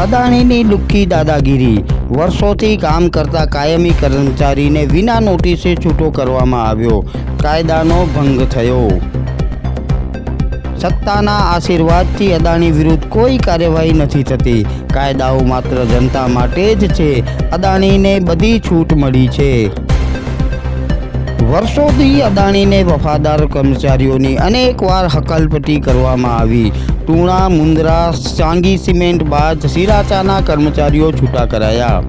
અદાણીની લુખ્ખી દાદાગીરી. વર્ષોથી કામ કરતા કાયમી કર્મચારીને વિના નોટિસે છૂટો કરવામાં આવ્યો. કાયદાનો ભંગ થયો. સત્તાના આશીર્વાદથી અદાણી વિરુદ્ધ કોઈ કાર્યવાહી નથી થતી. કાયદાઓ માત્ર જનતા માટે જ છે. અદાણીને બધી છૂટ મળી છે. વર્ષોથી અદાણીને વફાદાર કર્મચારીઓની અનેકવાર હકલપટી કરવામાં આવી. ટૂણા મુંદરા સાંગી સિમેન્ટ બાદ સિરાચાના કર્મચારીઓ છૂટા કરાયા.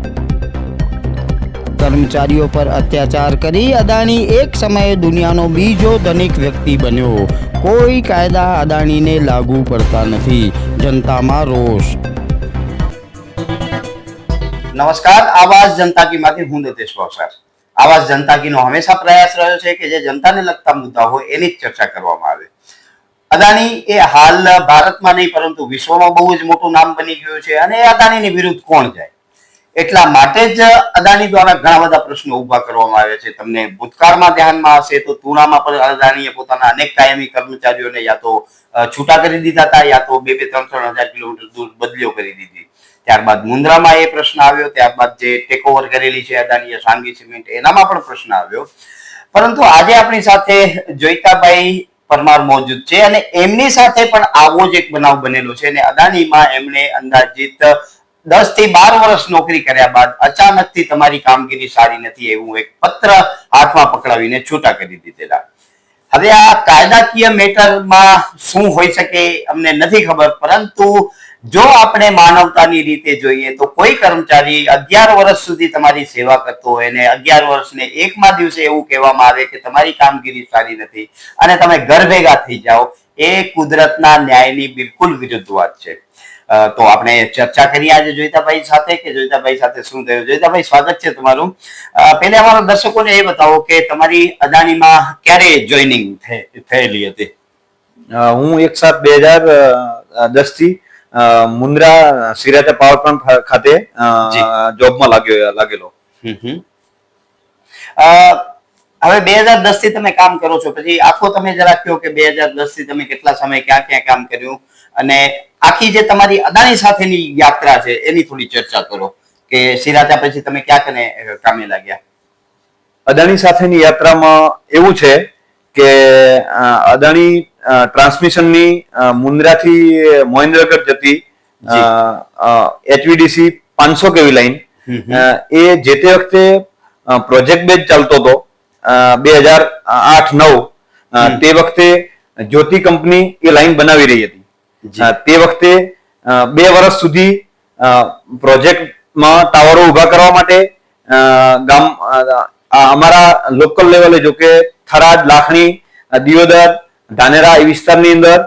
કર્મચારીઓ પર અત્યાચાર કરી અદાણી એક સમયે દુનિયાનો બીજો ધનિક વ્યક્તિ બન્યો. કોઈ કાયદા અદાણીને લાગુ પડતા નથી. જનતામાં રોષ. નમસ્કાર, આવાજ જનતા કી માંથી હું નિતેશ ભાવસાર આવાજ જનતા કીનો હંમેશા પ્રયાસ રહ્યો છે કે જે જનતાને લગતા મુદ્દા હોય એની જ ચર્ચા કરવામાં આવે. અદાણી એ હાલ ભારતમાં નહીં, પરંતુ વિશ્વમાં બહુ જ મોટું નામ બની ગયું છે. અને અદાણીની વિરુદ્ધ કોણ જાય? એટલા માટે જ અદાણી દ્વારા ઘણા બધા પ્રશ્નો ઊભા કરવામાં આવ્યા છે. તમને ભૂતકાળમાં ધ્યાનમાં હશે તો તુણામાં પણ અદાણીએ પોતાના અનેક કાયમી કર્મચારીઓને યા તો છૂટા કરી દીધા હતા, યા તો બે બે ત્રણ ત્રણ હજાર કિલોમીટર દૂર બદલીઓ કરી દીધી. ત્યારબાદ મુન્દ્રામાં એ પ્રશ્ન આવ્યો, ત્યારબાદ જે ટેકઓવર કરેલી છે અદાણીએ સાંગી સિમેન્ટ, એનામાં પણ પ્રશ્ન આવ્યો. પરંતુ આજે આપણી સાથે જોઈતાભાઈ પરમાર મોજૂદ છે અને એમની સાથે પણ આવો જ એક બનાવ બનેલો છે અને અદાનીમાં એમણે અંદાજિત દસથી બાર વર્ષ નોકરી કર્યા બાદ અચાનકથી તમારી કામગીરી સારી નથી એવું એક પત્ર હાથમાં પકડાવીને છૂટા કરી દીધેલા. હવે આ કાયદાકીય મેટરમાં શું હોઈ શકે અમને નથી ખબર, પરંતુ જો આપણે માનવતાની રીતે જોઈએ તો કોઈ કર્મચારી અગિયાર વર્ષ સુધી તમારી સેવા કરતો હોય ને અગિયાર વર્ષને એકમાં દિવસે એવું કહેવામાં આવે કે તમારી કામગીરી સારી નથી અને તમે ઘર ભેગા થઈ જાઓ, એ કુદરતના ન્યાયની બિલકુલ વિરુદ્ધ વાત છે. તો આપણે ચર્ચા કરી આજે જોઈતાભાઈ સાથે કે જોઈતાભાઈ સાથે શું થયું? જોઈતાભાઈ, સ્વાગત છે તમારું. પહેલા અમારા દર્શકોને એ બતાવો કે તમારી અદાણીમાં ક્યારે જોઈનિંગ થયેલી હતી? હું એક સાત બે હજાર દસથી મુન્દ્રા સિરાજા પાવર પ્લાન્ટ ખાતે જોબમાં લાગ્યો લાગેલો. હવે બે હજાર દસથી તમે કામ કરો છો. પછી આખો તમે જરા કહો કે બે હજાર દસથી તમે કેટલા સમય ક્યાં ક્યાં કામ કર્યું? અને આખી જે તમારી અદાણી સાથેની યાત્રા છે એની થોડી ચર્ચા કરો કે સિરાજા પછી તમે ક્યાં કને કામે લાગ્યા? અદાણી સાથેની યાત્રામાં એવું છે કે અદાણી ટ્રાન્સમિશનની મુન્દ્રાથી મહેન્દ્રગઢ જતી. એચવીડીસી પાંચસો કેવી લાઈન. એ જે તે વખતે પ્રોજેક્ટ બેઝ ચાલતો હતો બે હજાર આઠ નવ તે વખતે જ્યોતિ કંપની એ લાઈન બનાવી રહી હતી. તે વખતે બે વર્ષ સુધી પ્રોજેક્ટમાં ટાવરો ઊભા કરવા માટે ગામ અમારા લોકલ લેવલે જો કે થરાદ લાખણી દિયોદર ધાનેરા એ વિસ્તારની અંદર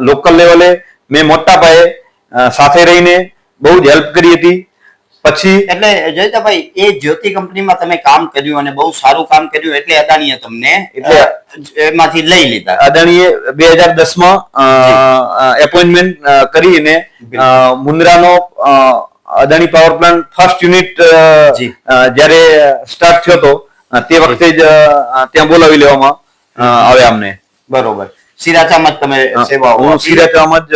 લોકલ લેવલે મેં મોટા પાયે સાથે રહીને બહુ જ હેલ્પ કરી હતી. પછી એટલે જયતાભાઈ એ જ્યોતિ કંપનીમાં તમે કામ કર્યું અને બહુ સારું કામ કર્યું એટલે અદાણીએ તમને એટલે- એમાંથી લઈ લીધા. અદાણીએ બે હજાર દસમાં એપોઇન્ટમેન્ટ કરીને મુન્દ્રાનો Adani power plant first unit જ્યારે સ્ટાર્ટ થયો હતો તે વખતે જ ત્યાં બોલાવી લેવામાં અ, આવ્યા અમને. બરોબર. સિરાચામાં જ તમે સેવા હું સિરાચામાં જ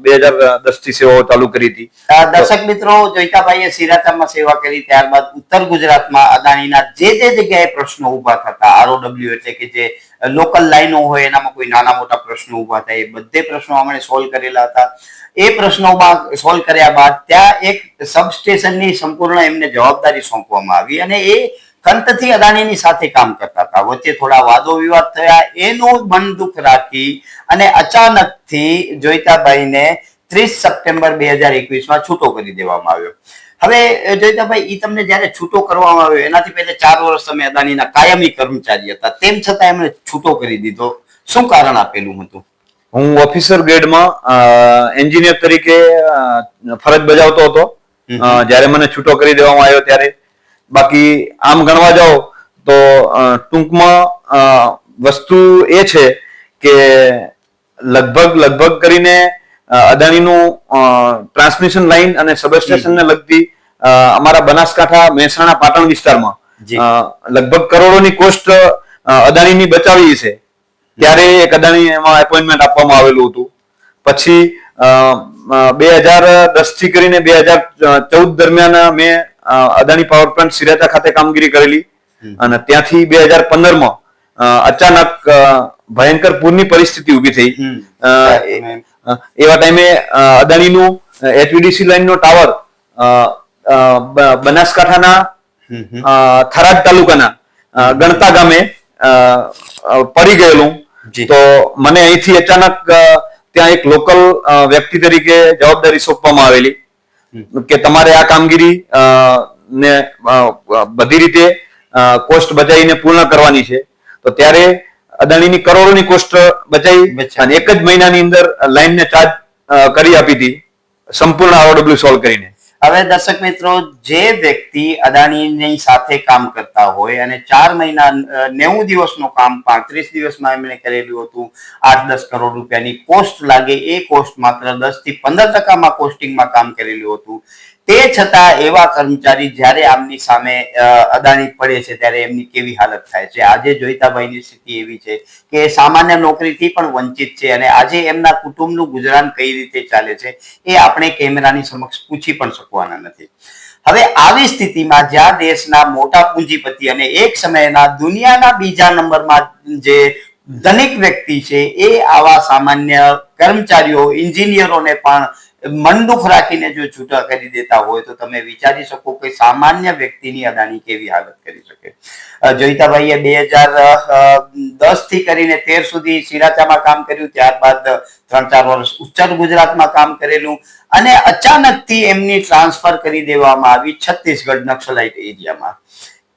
બે હજાર દસથી સેવાઓ ચાલુ કરી હતી. દર્શક મિત્રો જોઈતાભાઈએ સિરાચામાં સેવા કરી ત્યારબાદ ઉત્તર ગુજરાતમાં અદાણીના જે જે જગ્યાએ પ્રશ્નો ઊભા થતા આરઓડબ્લ્યુ એટલે કે જે લોકલ લાઈનો હોય એનામાં કોઈ નાના મોટા પ્રશ્નો ઊભા થાય એ બધે પ્રશ્નો અમે સોલ્વ કરેલા હતા. એ પ્રશ્નોમાં સોલ્વ કર્યા બાદ ત્યાં એક સબસ્ટેશનની સંપૂર્ણ એમને જવાબદારી સોંપવામાં આવી અને એ ખંતથી અદાણીની સાથે કામ કરતા હતા. વચ્ચે થોડા વાદો વિવાદ થયા. એનું મન દુઃખ રાખી અને અચાનકથી જોઈતાભાઈને ત્રીસ સપ્ટેમ્બર બે હજાર એકવીસમાં છૂટો કરી દેવામાં આવ્યો. હવે જોઈતાભાઈ ઈ તમને જયારે છૂટો કરવામાં આવ્યો એનાથી પહેલા ચાર વર્ષ તમે અદાણીના કાયમી કર્મચારી હતા. તેમ છતાં એમણે છૂટો કરી દીધો. શું કારણ આપેલું હતું? હું ઓફિસર ગ્રેડમાં એન્જિનિયર તરીકે ફરજ બજાવતો હતો. જ્યારે મને છૂટો કરી દેવામાં આવ્યો ત્યારે બાકી આમ ગણવા જાઓ તો ટૂંકમાં વસ્તુ એ છે કે લગભગ લગભગ કરીને અદાણીનું ટ્રાન્સમિશન લાઈન અને સબસ્ટેશનને લગતી અમારા બનાસકાંઠા મહેસાણા પાટણ વિસ્તારમાં લગભગ કરોડોની કોસ્ટ અદાણીની બચાવી છે. ત્યારે એક અદાણી એમાં એપોઇન્ટમેન્ટ આપવામાં આવેલું હતું. પછી બે હજાર દસથી કરીને બે હજાર ચૌદ દરમિયાન મેં અદાણી પાવર પ્લાન્ટ સિરાતા ખાતે કામગીરી કરેલી. અને ત્યાંથી બે હજાર પંદરમાં અચાનક ભયંકર પૂરની પરિસ્થિતિ ઊભી થઈ. એવા ટાઈમે અદાણીનું એચવીડીસી લાઈનનો ટાવર બનાસકાંઠાના. થરાદ તાલુકાના ગણતા ગામે પડી ગયેલું. તો મને અહીંથી અચાનક ત્યાં એક લોકલ વ્યક્તિ તરીકે જવાબદારી સોંપવામાં આવેલી. કે તમારે આ કામગીરી ને બધી રીતે કોસ્ટ બચાવીને પૂર્ણ કરવાની છે. તો ત્યારે અદાણીની કરોડોની કોસ્ટ બચાવી બચાવી. અને એક જ મહિનાની અંદર લાઈનને ચાર્જ કરી આપી હતી. સંપૂર્ણ આરઓડબ્લ્યુ સોલ્વ કરીને. હવે દર્શક મિત્રો, જે વ્યક્તિ અદાણીની સાથે કામ કરતા હોય અને ચાર મહિના નેવું દિવસનું કામ પાંત્રીસ દિવસમાં એમણે કરેલું હતું, આઠ દસ કરોડ રૂપિયાની કોસ્ટ લાગે, એ કોસ્ટ માત્ર દસથી પંદર ટકામાં કોસ્ટિંગમાં કામ કરેલું હતું. તે છતાં એવા કર્મચારી જ્યારે આમની સામે અદાણી પડે છે ત્યારે એમની કેવી હાલત થાય છે? આજે જોઈતાભાઈની સ્થિતિ એવી છે કે સામાન્ય નોકરીથી પણ વંચિત છે અને આજે એમના કુટુંબનું ગુજરાન કઈ રીતે ચાલે છે એ આપણે કેમેરાની સમક્ષ પૂછી પણ શકવાના નથી. હવે આવી સ્થિતિમાં જ્યાં દેશના મોટા પૂંજીપતિ અને એક સમયના દુનિયાના બીજા નંબરમાં જે ધનિક વ્યક્તિ છે એ આવા સામાન્ય કર્મચારીઓ, એન્જિનિયરોને પણ મન દુઃખ રાખીને જો છૂટા કરી દેતા હોય તો તમે વિચારી શકો કે સામાન્ય વ્યક્તિની અદાણી કેવી હાલત કરી શકે. જોઈતાભાઈએ બે હજાર દસથી કરીને તેર સુધી સિરાચામાં કામ કર્યું, ત્યારબાદ ત્રણ ચાર વર્ષ ઉત્તર ગુજરાતમાં કામ કરેલું અને અચાનકથી એમની ટ્રાન્સફર કરી દેવામાં આવી છત્તીસગઢ નક્સલાઇટ એરિયામાં.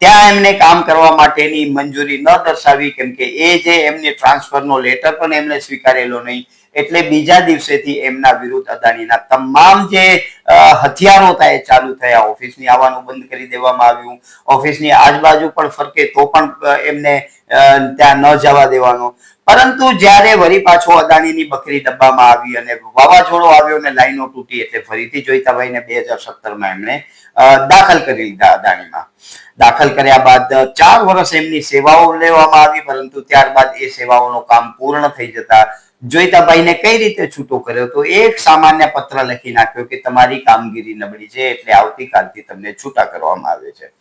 ત્યાં એમને કામ કરવા માટેની મંજૂરી ન દર્શાવી, કેમ કે એ જે એમની ટ્રાન્સફરનો લેટર પણ એમને સ્વીકારેલો નહીં, એટલે બીજા દિવસેથી એમના વિરુદ્ધ અદાણીના તમામ જે હથિયારો હતા ચાલુ થયા. ઓફિસની આવવાનું બંધ કરી દેવામાં આવ્યું. ઓફિસની આજુબાજુ પણ ફરકે તો પણ એમને ત્યાં ન જવા દેવાનો. પરંતુ જ્યારે વળી પાછો અદાણીની બકરી ડબ્બામાં આવી અને વાવાઝોડો આવ્યો અને લાઈનો તૂટી, એટલે ફરીથી જોઈતાભાઈને બે હજાર સત્તરમાં એમણે દાખલ કરી લીધા અદાણીમાં. દાખલ કર્યા બાદ ચાર વર્ષ એમની સેવાઓ લેવામાં આવી, પરંતુ ત્યારબાદ એ સેવાઓનું કામ પૂર્ણ થઈ જતા જોઈતાભાઈને કઈ રીતે છૂટો કર્યો તો એક સામાન્ય પત્ર લખી નાખ્યો કે તમારી કામગીરી નબળી છે એટલે આવતીકાલથી તમને છૂટા કરવામાં આવે છે.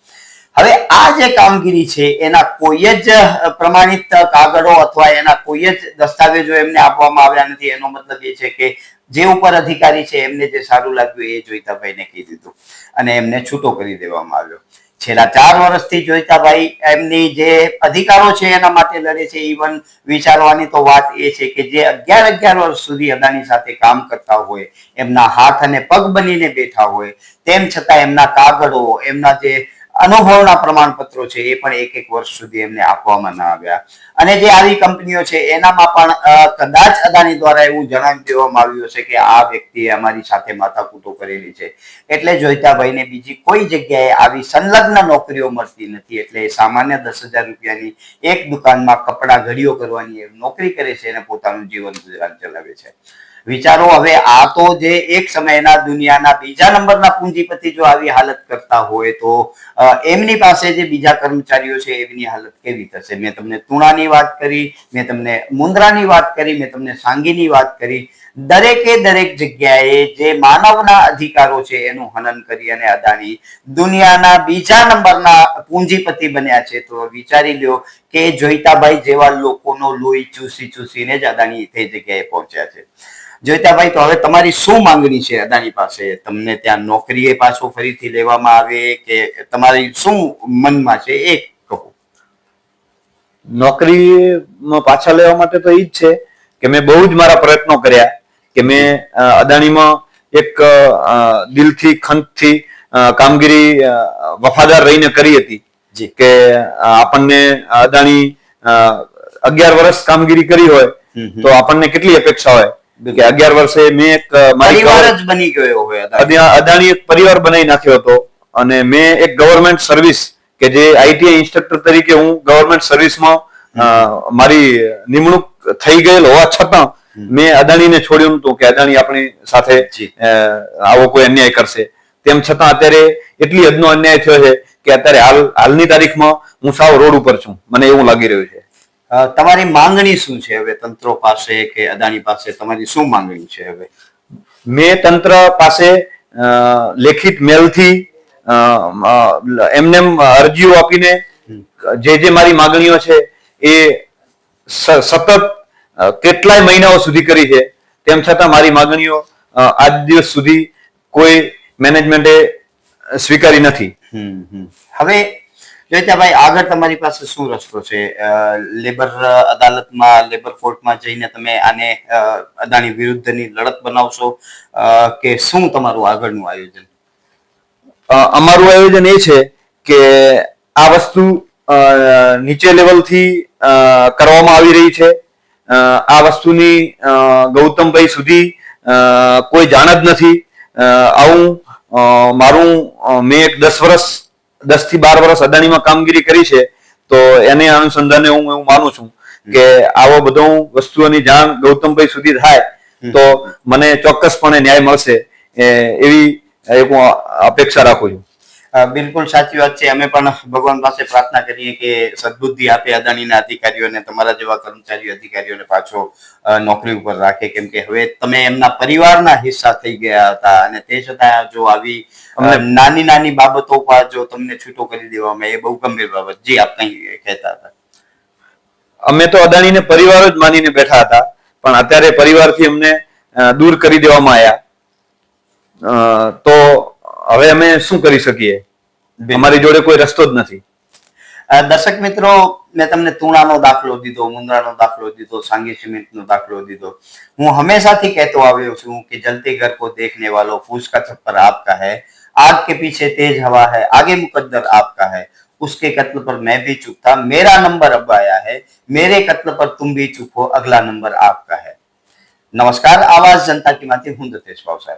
હવે આ જે કામગીરી છે એના કોઈ જ પ્રમાણિત કાગળો અથવા એના કોઈ જ દસ્તાવેજો એમને આપવામાં આવ્યા નથી. એનો મતલબ એ છે કે જે ઉપર અધિકારી છે એમને જે સારું લાગ્યું એ જોઈતાભાઈને કહી દીધું અને એમને છૂટો કરી દેવામાં આવ્યો. છેલ્લા ચાર વર્ષથી જોઈતાભાઈ એમની જે અધિકારો છે એના માટે લડે છે ઇવન વિચારવાની તો વાત એ છે કે જે અગિયાર અગિયાર વર્ષ સુધી અદાની સાથે કામ કરતા હોય, એમના હાથ અને પગ બનીને બેઠા હોય, તેમ છતાં એમના કાગળો, એમના જે અનુભવના પ્રમાણપત્રો છે, એ પણ એક એક વર્ષ સુધી એમને આપવામાં ન આવ્યા. અને જે આવી કંપનીઓ છે, એનામાં પણ કદાચ અદાણી દ્વારા એવું જણાવી દેવામાં આવ્યું હશે કે આ વ્યક્તિએ અમારી સાથે માથાકૂટો કરેલી છે. એટલે જોઈતાભાઈને બીજી કોઈ જગ્યાએ આવી સંલગ્ન નોકરીઓ મળતી નથી, એટલે સામાન્ય દસ હજાર રૂપિયાની એક દુકાનમાં કપડાં ઘડીઓ કરવાની નોકરી કરે છે અને પોતાનું જીવન ગુજરાન ચલાવે છે. વિચારો, હવે આ તો જે એક સમયના દુનિયાના બીજા નંબરના પૂંજીપતિ જો આવી હાલત કરતા હોય તો એમની પાસે જે બીજા કર્મચારીઓ છે, એમની હાલત કેવી થશે? મેં તમને તુણાની વાત કરી, મેં તમને મુંદ્રાની વાત કરી, મેં તમને સાંગીની વાત કરી. દરેકે દરેક જગ્યાએ જે માનવના અધિકારો છે એનું હનન કરી અને અદાણી દુનિયાના બીજા નંબરના પૂંજીપતિ બન્યા છે. તો વિચારી લ્યો કે જોઈતાભાઈ જેવા લોકોનો લોહી ચૂસી ચૂસીને જ અદાણી તે જગ્યાએ પહોંચ્યા છે. જોઈતાભાઈ તો હવે તમારી શું માંગણી છે અદાણી પાસે તમને ત્યાં નોકરીએ પાછો ફરીથી લેવામાં આવે કે તમારી શું મનમાં છે એ કહો નોકરી પાછા લેવા માટે તો એ જ છે કે મેં બહુ જ મારા પ્રયત્નો કર્યા કે મેં અદાણીમાં એક દિલથી ખંતથી કામગીરી વફાદાર રહીને કરી હતી જી. કે આપણને અદાણી અગિયાર વર્ષ કામગીરી કરી હોય. તો આપણને કેટલી અપેક્ષા હોય કે અગિયાર વર્ષે મેં એક પરિવાર જ બની ગયો અદાણી. એક પરિવાર બનાવી નાખ્યો હતો અને મેં એક ગવર્મેન્ટ સર્વિસ કે જે આઈટીઆઈ ઇન્સ્ટ્રક્ટર તરીકે હું ગવર્મેન્ટ સર્વિસમાં મારી નિમણૂક થઈ ગયેલ હોવા છતાં મેં અદાણીને છોડ્યું નતું કે અદાણી આપણી સાથે આવો કોઈ અન્યાય કરશે. તેમ છતાં અત્યારે એટલી હદનો અન્યાય થયો છે કે અત્યારે હાલ હાલની તારીખમાં હું સાવ રોડ ઉપર છું. મને એવું લાગી રહ્યું છે. તમારી માંગણી શું છે હવે તંત્રો પાસે કે અદાણી પાસે? તમારી શું માંગણી છે હવે? મેં તંત્ર પાસે લેખિત મેલથી એમને એમ અરજીઓ આપીને જે જે મારી માગણીઓ છે એ સતત કેટલાય મહિનાઓ સુધી કરી છે. તેમ છતાં મારી માગણીઓ આજ દિવસ સુધી કોઈ મેનેજમેન્ટે સ્વીકારી નથી. હવે જોઈતાભાઈ, આગળ તમારી પાસે શું રસ્તો છે? લેબર અદાલતમાં લેબર કોર્ટમાં જઈને તમે આને અદાણી વિરુદ્ધની લડત બનાવશો કે શું તમારું આગળનું આયોજન? અમારું આયોજન એ છે કે આ વસ્તુ નીચે લેવલથી કરવામાં આવી રહી છે. આ વસ્તુની ગૌતમભાઈ સુધી કોઈ જાણ જ નથી. આવું મારું મેં એક દસ વર્ષ દસથી બાર વર્ષ અદાણીમાં કામગીરી કરી છે તો એને અનુસંધાને હું એવું માનું છું કે આવો બધો વસ્તુઓની જાણ ગૌતમભાઈ સુધી થાય તો મને ચોક્કસપણે ન્યાય મળશે એ એવી એક હું અપેક્ષા રાખું છું. બિલકુલ સાચી વાત છે. અમે પણ ભગવાન પાસે પ્રાર્થના કરીએ કે સદબુદ્ધિ આપે અદાણીના અધિકારીઓને તમારા જેવા કર્મચારી અધિકારીઓને પાછો નોકરી ઉપર રાખે. કેમ કે હવે તમે એમના પરિવારના હિસ્સા થઈ ગયા હતા અને તે છતાં જો આવી નાની નાની બાબતો પર જો તમને છૂટો કરી દેવામાં એ બહુ ગંભીર બાબત જી આપ કઈ કહેતા હતા. અમે તો અદાણીને પરિવાર જ માનીને બેઠા હતા પણ અત્યારે પરિવારથી અમને દૂર કરી દેવામાં આવ્યા. તો હવે અમે શું કરી શકીએ અમારી જોડે કોઈ રસ્તો જ નથી અ, દર્શક મિત્રો મેં તમને તુણાનો દાખલો દીધો મુંદ્રાનો દાખલો દીધો સાંગી સિમેન્ટનો દાખલો દીધો હું હંમેશાથી કહેતો આવ્યો છું કે જલતે ઘર को देखने वालों फूस का छप्पर आपका है आग के पीछे तेज हवा है आगे मुकद्दर आपका है उसके कत्ल पर मैं भी चुप था मेरा नंबर अब आया है मेरे कत्ल पर तुम भी चुप हो अगला नंबर आपका है નમસ્કાર આવાજ જનતા કી માંથી હું દતેશ ભાવસાર